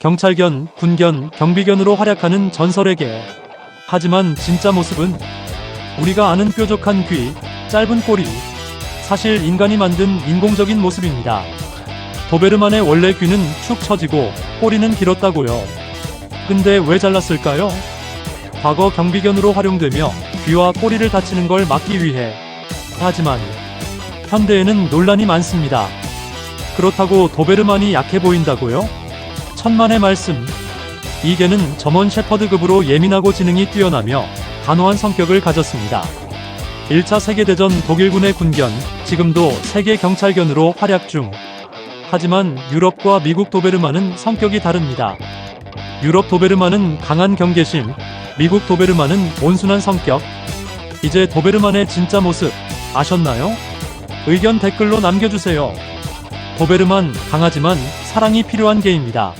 경찰견, 군견, 경비견으로 활약하는 전설의 개. 하지만 진짜 모습은 우리가 아는 뾰족한 귀, 짧은 꼬리, 사실 인간이 만든 인공적인 모습입니다. 도베르만의 원래 귀는 축 처지고 꼬리는 길었다고요. 근데 왜 잘랐을까요? 과거 경비견으로 활용되며 귀와 꼬리를 다치는 걸 막기 위해. 하지만 현대에는 논란이 많습니다. 그렇다고 도베르만이 약해 보인다고요? 천만의 말씀. 이 개는 점원 셰퍼드급으로 예민하고 지능이 뛰어나며 단호한 성격을 가졌습니다. 1차 세계대전 독일군의 군견, 지금도 세계 경찰견으로 활약 중. 하지만 유럽과 미국 도베르만은 성격이 다릅니다. 유럽 도베르만은 강한 경계심, 미국 도베르만은 온순한 성격. 이제 도베르만의 진짜 모습 아셨나요? 의견 댓글로 남겨주세요. 도베르만 강하지만 사랑이 필요한 개입니다.